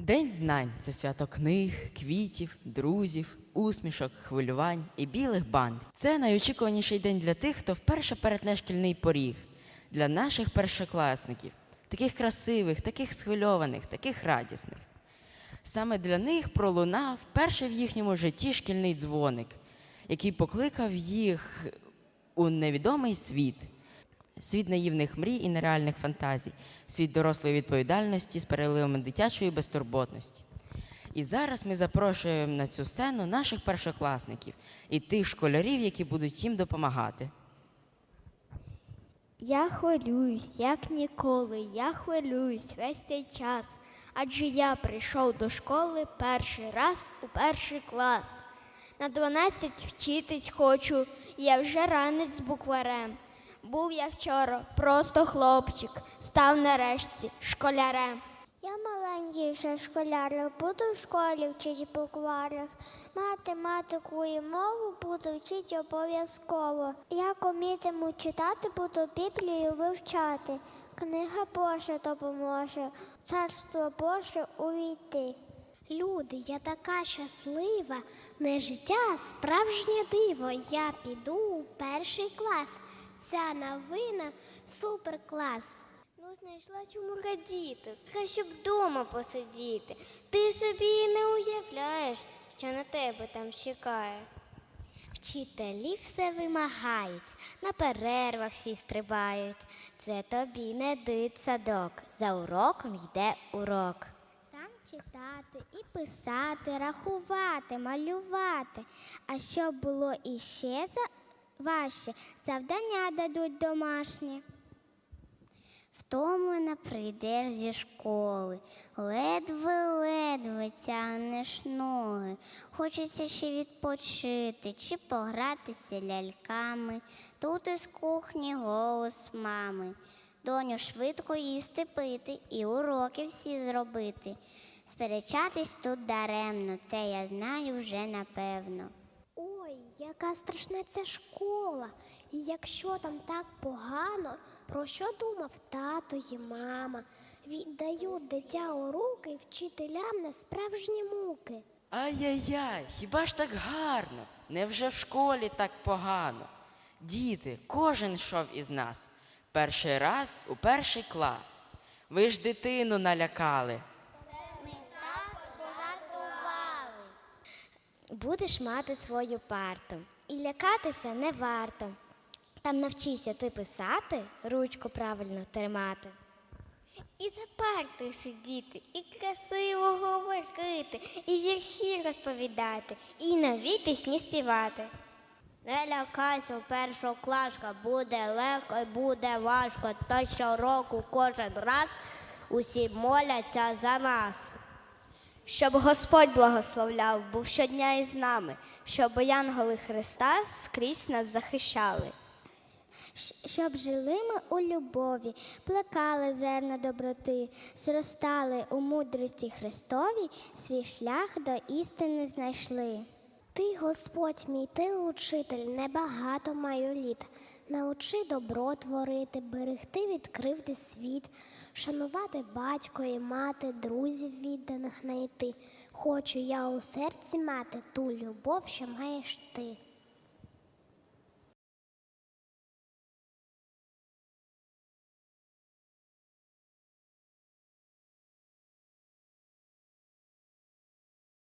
День знань це свято книг, квітів, друзів, усмішок, хвилювань і білих банд. Це найочікуваніший день для тих, хто вперше перетне шкільний поріг, для наших першокласників, таких красивих, таких схвильованих, таких радісних. Саме для них пролунав перший в їхньому житті шкільний дзвоник, який покликав їх у невідомий світ. Світ наївних мрій і нереальних фантазій, світ дорослої відповідальності з переливами дитячої безтурботності. І зараз ми запрошуємо на цю сцену наших першокласників і тих школярів, які будуть їм допомагати. Я хвилююсь, як ніколи, я хвилююсь весь цей час, адже я прийшов до школи перший раз у перший клас. На 12 вчитись хочу, я вже ранець з букварем. Був я вчора просто хлопчик, став нарешті школярем. Я маленький вже школяр, буду в школі вчити букварях. Математику і мову буду вчити обов'язково. Як умітиму читати, буду Біблію вивчати. Книга Божа допоможе, царство Боже увійти. Люди, я така щаслива, не життя, а справжнє диво. Я піду у перший клас. Ця новина суперклас. Ну, знайшла чому радіти, краще б вдома посидіти. Ти собі не уявляєш, що на тебе там чекає. Вчителі все вимагають, на перервах всі стрибають. Це тобі не дитсадок, за уроком йде урок. Там читати і писати, рахувати, малювати. А щоб було іще за... важче, завдання дадуть домашні. Втомлена прийдеш зі школи, ледве-ледве тягнеш ноги. Хочеться ще відпочити чи погратися ляльками. Тут із кухні голос мами. Доню, швидко їсти пити і уроки всі зробити. Сперечатись тут даремно, це я знаю вже напевно. Яка страшна ця школа. І якщо там так погано, про що думав тато і мама? Віддають дитя у руки вчителям на справжні муки. Ай-яй-яй, хіба ж так гарно? Невже в школі так погано? Діти, кожен йшов із нас. Перший раз у перший клас. Ви ж дитину налякали. Будеш мати свою парту, і лякатися не варто. Там навчися ти писати, ручку правильно тримати. І за партою сидіти, і красиво говорити, і вірші розповідати, і нові пісні співати. Не лякайся, першоклашка, буде легко і буде важко. Та щороку кожен раз усі моляться за нас. Щоб Господь благословляв, був щодня із нами, щоб янголи Христа скрізь нас захищали. Щоб жили ми у любові, плекали зерна доброти, зростали у мудрості Христовій, свій шлях до істини знайшли. Ти, Господь мій, ти учитель, небагато маю літ. Научи добро творити, берегти від кривди світ, шанувати батько і мати, друзів відданих знайти. Хочу я у серці мати ту любов, що маєш ти.